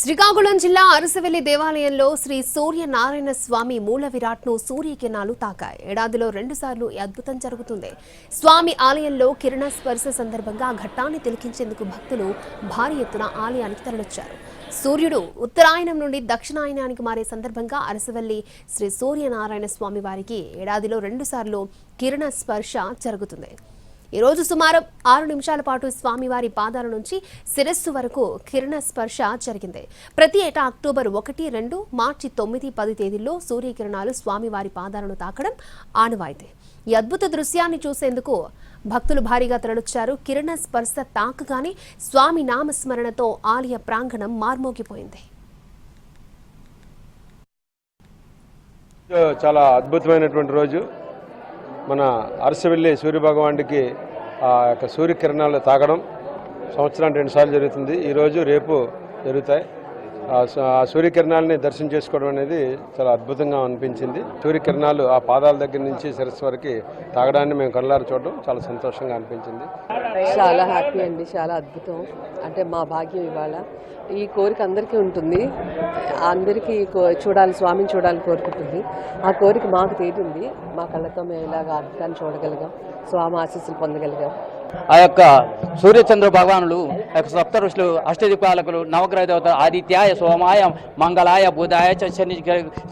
శ్రీకాకుళం జిల్లా అరసవెల్లి దేవాలయంలో శ్రీ సూర్యనారాయణ స్వామి మూల విరాట్ను సూర్యకిరణాలు తాకాయి. ఏడాదిలో రెండుసార్లు ఈ అద్భుతం జరుగుతుంది. స్వామి ఆలయంలో కిరణ స్పర్శ సందర్భంగా ఘట్టాన్ని తిలకించేందుకు భక్తులు భారీ ఎత్తున ఆలయానికి తరలిచ్చారు సూర్యుడు ఉత్తరాయణం నుండి దక్షిణాయనానికి మారే సందర్భంగా అరసవల్లి శ్రీ సూర్యనారాయణ స్వామి వారికి ఏడాదిలో రెండుసార్లు కిరణ స్పర్శ జరుగుతుంది. ఈరోజు సుమారు ఆరు నిమిషాల పాటు స్వామివారి పాదాల నుంచి శిరస్సు వరకు కిరణ స్పర్శ జరిగింది. ప్రతి ఏటా అక్టోబర్ ఒకటి రెండు మార్చి తొమ్మిది పది తేదీల్లో సూర్యకిరణాలు స్వామివారి పాదాలను తాకడం ఆనవాయితీ. ఈ అద్భుత దృశ్యాన్ని చూసేందుకు భక్తులు భారీగా తరలిచ్చారు. కిరణ స్పర్శ తాకగానే స్వామి నామస్మరణతో ఆలయ ప్రాంగణం మార్మోగిపోయింది. చాలా అద్భుతమైనటువంటి రోజు. మన అరసవెల్లి సూర్యభగవానుడికి ఆ యొక్క సూర్యకిరణాలు తాగడం సంవత్సరానికి రెండుసార్లు జరుగుతుంది. ఈరోజు రేపు జరుగుతాయి. ఆ సూర్యకిరణాలని దర్శనం చేసుకోవడం అనేది చాలా అద్భుతంగా అనిపించింది. సూర్యకిరణాలు ఆ పాదాల దగ్గర నుంచి శిరస్సు వరకు తాగడాన్ని మేము కళ్ళారు చూడడం చాలా సంతోషంగా అనిపించింది. చాలా హ్యాపీ అండి చాలా అద్భుతం. అంటే మా భాగ్యం ఇవాళ. ఈ కోరిక అందరికీ ఉంటుంది. అందరికీ కో- చూడాలి స్వామిని చూడాలని కోరుకుంటుంది. ఆ కోరిక మాకు తీరింది మా కళ్ళతో మేము ఇలాగ అద్భుతాన్ని చూడగలిగాం. స్వామి ఆశీస్సులు పొందగలిగాం. ఆ యొక్క సూర్యచంద్ర భగవానులు ఆ యొక్క సప్త ఋషులు అష్టదిపాలకులు నవగ్రహ దేవత ఆదిత్యాయ సోమాయ మంగళాయ బుధాయ శని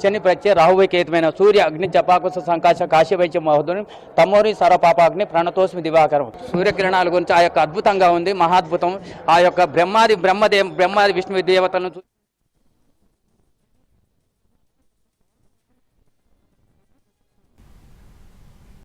శని ప్రత్యయ రాహువైకేతమైన సూర్య అగ్ని జపాకుశ సంకాశ కాశ్యవైద్య మహోదయం తమోరి సరపాపాగ్ని ప్రణతోస్మి దివాకరం. సూర్యకిరణాల గురించి ఆ యొక్క అద్భుతంగా ఉంది మహాద్భుతం. ఆ యొక్క బ్రహ్మాది బ్రహ్మదే బ్రహ్మాది విష్ణు దేవతలను